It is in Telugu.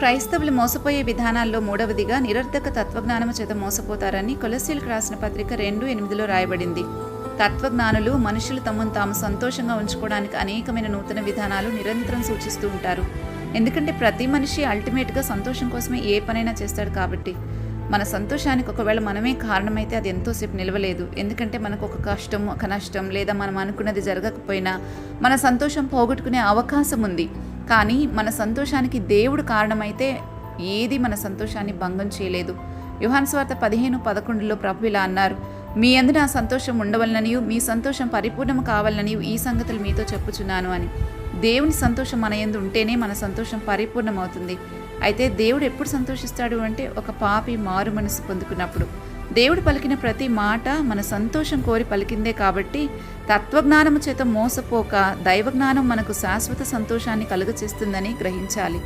క్రైస్తవులు మోసపోయే విధానాల్లో మూడవదిగా నిరర్ధక తత్వజ్ఞానము చేత మోసపోతారని కొలసీలకు రాసిన పత్రిక రెండు ఎనిమిదిలో రాయబడింది. తత్వజ్ఞానులు మనుషులు తమను తాము సంతోషంగా ఉంచుకోవడానికి అనేకమైన నూతన విధానాలు నిరంతరం సూచిస్తూ ఉంటారు. ఎందుకంటే ప్రతి మనిషి అల్టిమేట్గా సంతోషం కోసమే ఏ పనైనా చేస్తాడు కాబట్టి. మన సంతోషానికి ఒకవేళ మనమే కారణమైతే అది ఎంతోసేపు నిలవలేదు. ఎందుకంటే మనకు ఒక కష్టం ఒక నష్టం లేదా మనం అనుకున్నది జరగకపోయినా మన సంతోషం పోగొట్టుకునే అవకాశం ఉంది. కానీ మన సంతోషానికి దేవుడు కారణమైతే ఏది మన సంతోషాన్ని భంగం చేయలేదు. యుహాన్ స్వార్థ పదిహేను పదకొండులో ప్రభు ఇలా అన్నారు మీ అందు నా సంతోషం ఉండవలననియు మీ సంతోషం పరిపూర్ణం కావాలని ఈ సంగతులు మీతో చెప్పుచున్నాను అని. దేవుని సంతోషం మన యందు ఉంటేనే మన సంతోషం పరిపూర్ణమవుతుంది. అయితే దేవుడు ఎప్పుడు సంతోషిస్తాడు అంటే ఒక పాపి మారు మనసు పొందుకున్నప్పుడు. దేవుడు పలికిన ప్రతి మాట మన సంతోషం కోరి పలికిందే కాబట్టి తత్వజ్ఞానము చేత మోసపోక దైవజ్ఞానం మనకు శాశ్వత సంతోషాన్ని కలుగచేస్తుందని గ్రహించాలి.